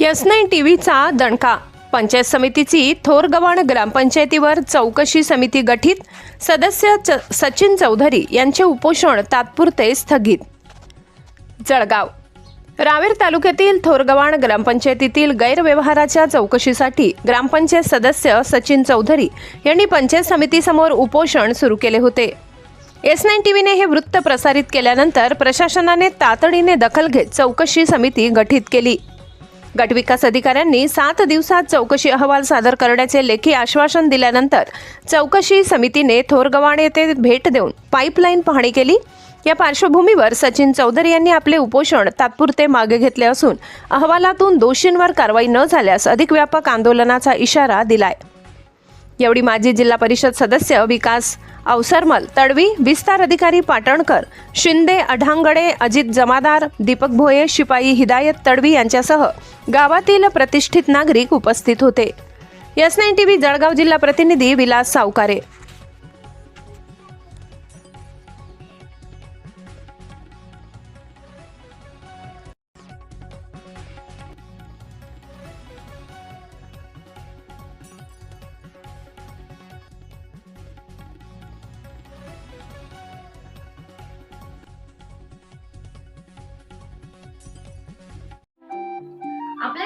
Yes nine टीव्हीचा दणका. पंचायत समितीची थोरगव्हाण ग्रामपंचायतीवर चौकशी समिती गठीत सदस्य च सचिन चौधरी यांचे उपोषण तात्पुरते स्थगित. जळगाव. रावेर तालुक्यातील थोरगव्हाण ग्रामपंचायतीतील गैरव्यवहाराच्या चौकशीसाठी ग्रामपंचायत सदस्य सचिन चौधरी यांनी पंचायत समितीसमोर उपोषण सुरू केले होते. एस नाईन टीव्हीने हे वृत्त प्रसारित केल्यानंतर प्रशासनाने तातडीने दखल घेत चौकशी समिती गठीत केली. गटविकास अधिकाऱ्यांनी सात दिवसात चौकशी अहवाल सादर करण्याचे लेखी आश्वासन दिल्यानंतर चौकशी समितीने थोरगव्हाण येथे भेट देऊन पाईपलाईन पाहणी केली. या पार्श्वभूमीवर सचिन चौधरी यांनी आपले उपोषण तात्पुरते मागे घेतले असून अहवालातून दोषींवर कारवाई न झाल्यास अधिक व्यापक आंदोलनाचा इशारा दिलाय. एवढी माजी जिल्हा परिषद सदस्य विकास अवसरमल तडवी विस्तार अधिकारी पाटणकर शिंदे अढांगडे अजित जमादार दीपक भोये शिपाई हिदायत तडवी यांच्यासह गावातील प्रतिष्ठित नागरिक उपस्थित होते. Yes nine T V Jalgaon जिल्हा प्रतिनिधी विलास सावकारे